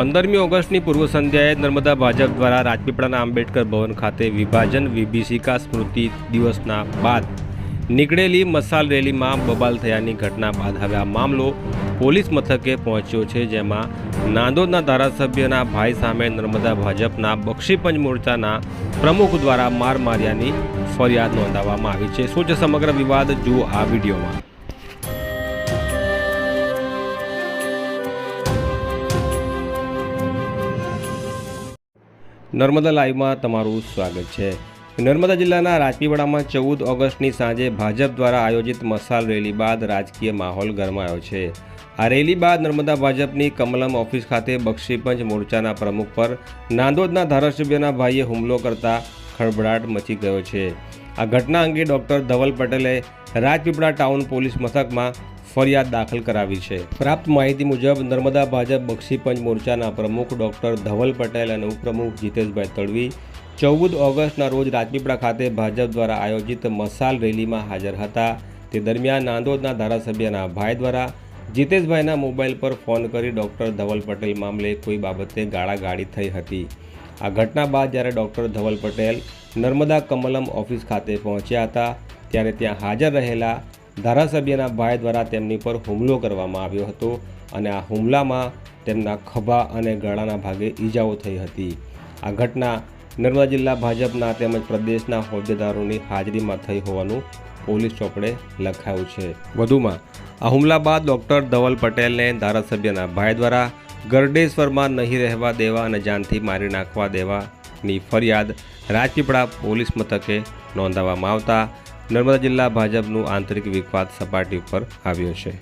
પંદરમી ઓગસ્ટની પૂર્વ સંધ્યાએ નર્મદા ભાજપ દ્વારા રાજપીપળાના આંબેડકર ભવન ખાતે વિભાજન વિભીષિકા સ્મૃતિ દિવસના બાદ નીકળેલી મસાલ રેલીમાં બબાલ થયાની ઘટના બાદ હવે આ મામલો પોલીસ મથકે પહોંચ્યો છે, જેમાં નાંદોદના ધારાસભ્યના ભાઈ સામે નર્મદા ભાજપના બક્ષીપંચ મોરચાના પ્રમુખ દ્વારા માર માર્યાની ફરિયાદ નોંધાવવામાં આવી છે. શું છે સમગ્ર વિવાદ? જુઓ આ વિડીયોમાં. નર્મદા લાઈવમાં તમારું સ્વાગત છે. નર્મદા જિલ્લાના રાજપીપળામાં ચૌદ ઓગસ્ટની સાંજે ભાજપ દ્વારા આયોજિત મસાલ રેલી બાદ રાજકીય માહોલ ગરમાયો છે. આ રેલી બાદ નર્મદા ભાજપની કમલમ ઓફિસ ખાતે બક્ષીપંચ મોરચાના પ્રમુખ પર નાંદોદના ધારાસભ્યના ભાઈએ હુમલો કરતા ખળભળાટ મચી ગયો છે. આ ઘટના અંગે ડોક્ટર ધવલ પટેલે રાજપીપળા ટાઉન પોલીસ મથકમાં ફરિયાદ દાખલ કરાવી છે. પ્રાપ્ત માહિતી મુજબ, નર્મદા ભાજપ બક્ષીપંચ મોરચાના પ્રમુખ ડોક્ટર ધવલ પટેલ અને ઉપપ્રમુખ જીતેશભાઈ તડવી ચૌદ ઓગસ્ટના રોજ રાજપીપળા ખાતે ભાજપ દ્વારા આયોજિત મસાલ રેલીમાં હાજર હતા. તે દરમિયાન નાંદોદના ધારાસભ્યના ભાઈ દ્વારા જીતેશભાઈના મોબાઈલ પર ફોન કરી ડૉક્ટર ધવલ પટેલ મામલે કોઈ બાબતે ગાળાગાળી થઈ હતી. આ ઘટના બાદ જ્યારે ડૉક્ટર ધવલ પટેલ નર્મદા કમલમ ઓફિસ ખાતે પહોંચ્યા હતા, ત્યારે ત્યાં હાજર રહેલા ધારાસભ્યના ભાઈ દ્વારા તેમની પર હુમલો કરવામાં આવ્યો હતો અને આ હુમલામાં તેમના ખભા અને ગળાના ભાગે ઈજાઓ થઈ હતી. આ ઘટના નર્મદા જિલ્લા ભાજપના તેમજ પ્રદેશના હોદ્દેદારોની હાજરીમાં થઈ હોવાનું પોલીસ ચોપડે લખાયું છે. વધુમાં, આ હુમલા બાદ ડૉક્ટર ધવલ પટેલને ધારાસભ્યના ભાઈ દ્વારા ગરડેશ્વરમાં નહીં રહેવા દેવા અને જાનથી મારી નાખવા દેવાની ફરિયાદ રાજપીપળા પોલીસ મથકે નોંધાવવામાં આવતા નર્મદા જિલ્લા ભાજપનું આંતરિક વિખવાદ સપાટી ઉપર આવ્યો છે.